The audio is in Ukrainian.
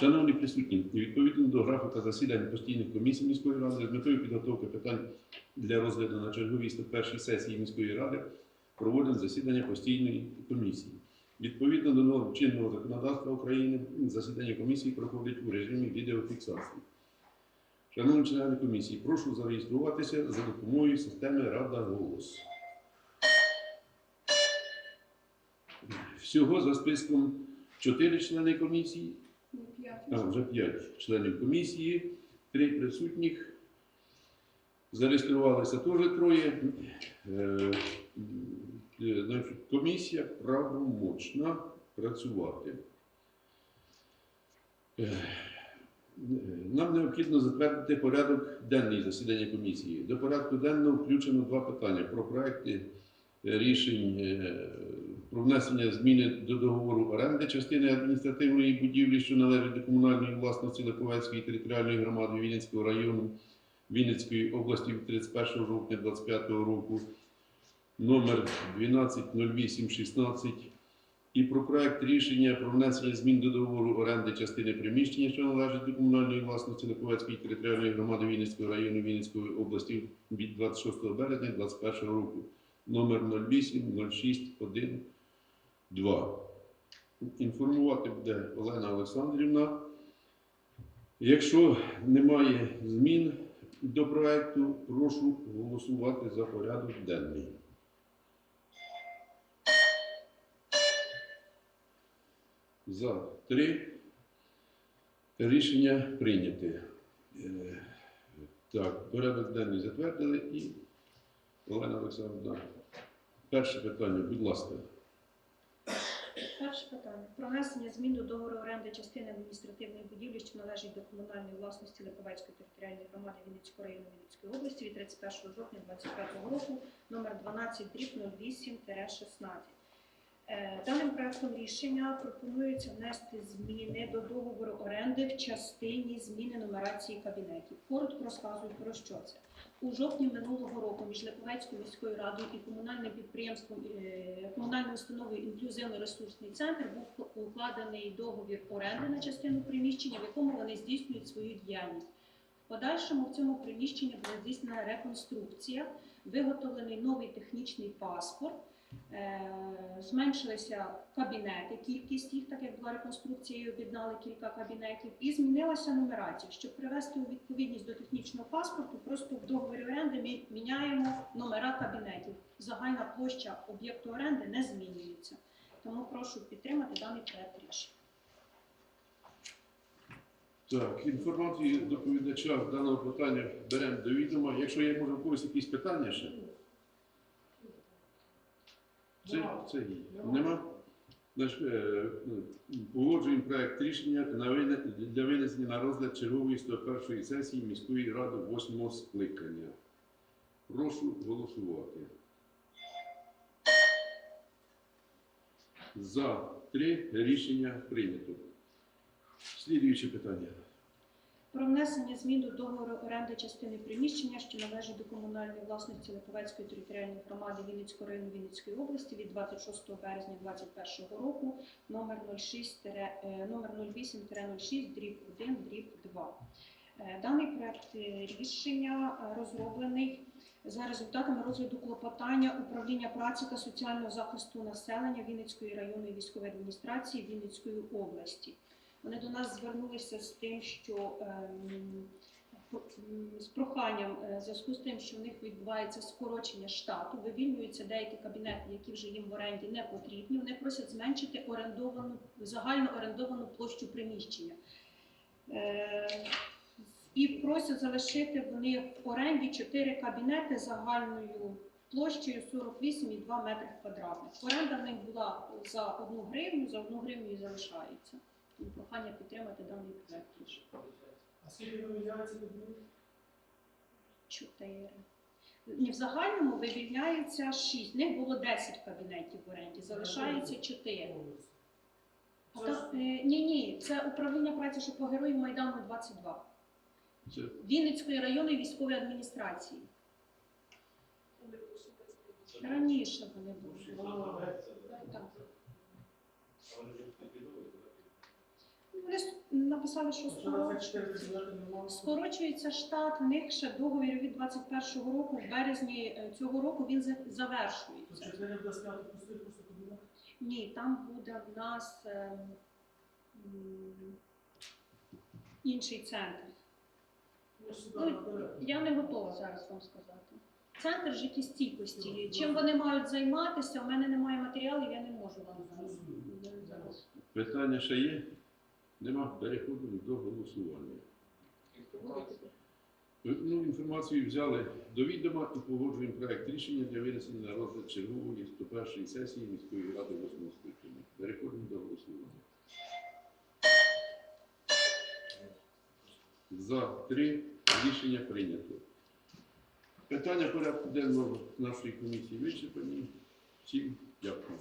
Шановні присутні, відповідно до графіка засідань постійних комісій міської ради з метою підготовки питань для розгляду на черговій 101 сесії міської ради проводимо засідання постійної комісії. Відповідно до норм чинного законодавства України, засідання комісії проходить у режимі відеофіксації. Шановні члени комісії, прошу зареєструватися за допомогою системи Рада Голос. Всього за списком 4 члени комісії, а вже 5 членів комісії, 3 присутніх. Зареєструвалися теж троє. Е, е, Комісія правомочна працювати. Е, Нам необхідно затвердити порядок денний засідання комісії. До порядку денного включено два питання про проекти рішень е, про внесення зміни до договору оренди частини адміністративної будівлі, що належить до комунальної власності Липовецької територіальної громади Вінницького району Вінницької області від 31 жовтня 2025 року, номер 120816 і про проект рішення про внесення змін до договору оренди частини приміщення, що належить до комунальної власності Липовецької територіальної громади Вінницького району Вінницької області від 26 березня 2021 року, номер 080612. Інформувати буде Олена Олександрівна. Якщо немає змін до проекту, прошу голосувати за порядок денний. За три. Рішення прийняте. Е, Так, порядок денний затвердили і Олена Олександровна. Перше питання, будь ласка. Перше питання. Про внесення змін до договору оренди частини адміністративної будівлі, що належить до комунальної власності Липовецької територіальної громади Вінницького району Вінницької області від 31 жовтня 2025 року, номер 12 08-16. Е, Даним проектом рішення пропонується внести зміни до договору оренди в частині зміни нумерації кабінетів. Коротко розказую про що це. У жовтні минулого року між Липовецькою міською радою і комунальним підприємством е, комунальною установою інклюзивно-ресурсний центр був укладений договір оренди на частину приміщення, в якому вони здійснюють свою діяльність. В подальшому в цьому приміщенні була здійснена реконструкція, виготовлений новий технічний паспорт. Е, Зменшилися кабінети, кількість їх, так як була реконструкція, об'єднали кілька кабінетів, і змінилася нумерація. Щоб привести у відповідність до технічного паспорту, просто в договорі оренди ми міняємо номера кабінетів. Загальна площа об'єкту оренди не змінюється. Тому прошу підтримати даний проект рішення. Так, інформацію доповідача даного питання беремо до відома. Якщо є, може, якісь питання ще? Це, це є. Нема? Е, ну, погоджуємо проект рішення для винесення на розгляд чергової 101 сесії міської ради 8 скликання. Прошу голосувати. За три рішення прийнято. Слідуюче питання. Про внесення змін до договору оренди частини приміщення, що належить до комунальної власності Липовецької територіальної громади Вінницького району Вінницької області від 26 березня 2021 року, номер 06 е, номер 08-06 дріб 1 дріб 2. Е, Даний проект рішення розроблений за результатами розгляду клопотання управління праці та соціального захисту населення Вінницької районної військової адміністрації Вінницької області. Вони до нас звернулися з тим, що ем, з проханням е, в зв'язку з тим, що в них відбувається скорочення штату, вивільнюються деякі кабінети, які вже їм в оренді не потрібні. Вони просять зменшити орендовану загально орендовану площу приміщення. Е, І просять залишити вони в оренді 4 кабінети загальною площею 48,2 метри квадратних. Оренда в них була за 1 гривню, за 1 гривню і залишається. Прохання підтримати даний проект рішення. А скільки вивільняється від? Чотири. В загальному вивільняється 6. В них було 10 кабінетів в оренді, залишається 4. А Це там, ж- е, ні, ні, це управління праці, що по герою Майдану 22. Це Вінницької районної військової адміністрації. Раніше вони були. Так. Вони написали, що скоро- 24 працювати не мав. скорочується штат. В них ще договір від 21-го року, в березні е, цього року він завершується. 4 буде сказати пустих просто кабінет. Ні, там буде в нас ем, інший центр. Сюди Ну. Я не готова зараз вам сказати. Центр життєстійкості. Чим вони мають займатися? У мене немає матеріалів, я не можу вам зараз. Питання ще є? Нема? Переходимо до голосування. Ну, інформацію взяли до відома і погоджуємо проект рішення для винесення на розгляд чергової 101 сесії міської ради 8 скликання. Переходимо до голосування. За три рішення прийнято. Питання порядку денного нашої комісії вичерпані. Всім дякую.